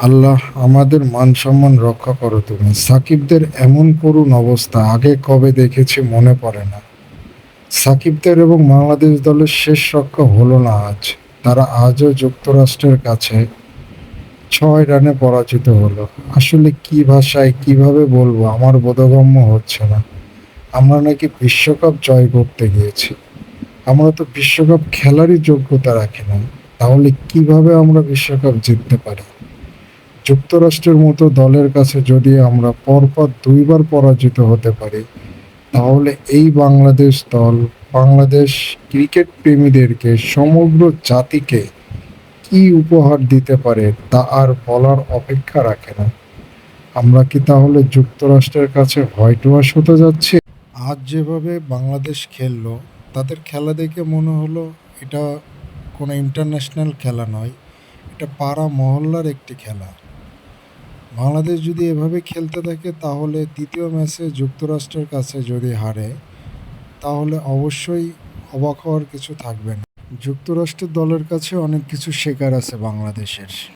আল্লাহ আমাদের মান সম্মান রক্ষা করো তুমি। সাকিবদের এমন করুণ অবস্থা আগে কবে দেখেছি মনে পড়ে না। সাকিবদের এবং বাংলাদেশ দলের শেষ রক্ষা হলো না আজ। তারা আজও যুক্তরাষ্ট্রের কাছে ছয় রানে পরাজিত হলো। আসলে কি ভাষায়, কীভাবে বলব আমার বোধগম্য হচ্ছে না। আমরা নাকি বিশ্বকাপ জয় করতে গিয়েছি। আমরা তো বিশ্বকাপ খেলারই যোগ্যতা রাখি না তাহলে কীভাবে আমরা বিশ্বকাপ জিততে পারি? যুক্তরাষ্ট্রের মতো দলের কাছে যদি আমরা পরপর দুইবার পরাজিত হতে পারি, তাহলে এই বাংলাদেশ দল বাংলাদেশ ক্রিকেট প্রেমীদেরকে, সমগ্র জাতিকে কি উপহার দিতে পারে তা আর বলার অপেক্ষা রাখে না। আমরা কি তাহলে যুক্তরাষ্ট্রের কাছে হোয়াইট ওয়াশ হতে যাচ্ছি? আজ যেভাবে বাংলাদেশ খেললো, তাদের খেলা দেখে মনে হলো এটা কোনো ইন্টারন্যাশনাল খেলা নয়, এটা পাড়া মহল্লার একটি খেলা। বাংলাদেশ যদি এভাবে খেলতে থাকে, তাহলে দ্বিতীয় ম্যাচে যুক্তরাষ্ট্রের কাছে যদি হারে, তাহলে অবশ্যই অবাক হওয়ার কিছু থাকবে না। যুক্তরাষ্ট্রের দলের কাছে অনেক কিছু শেখার আছে বাংলাদেশের।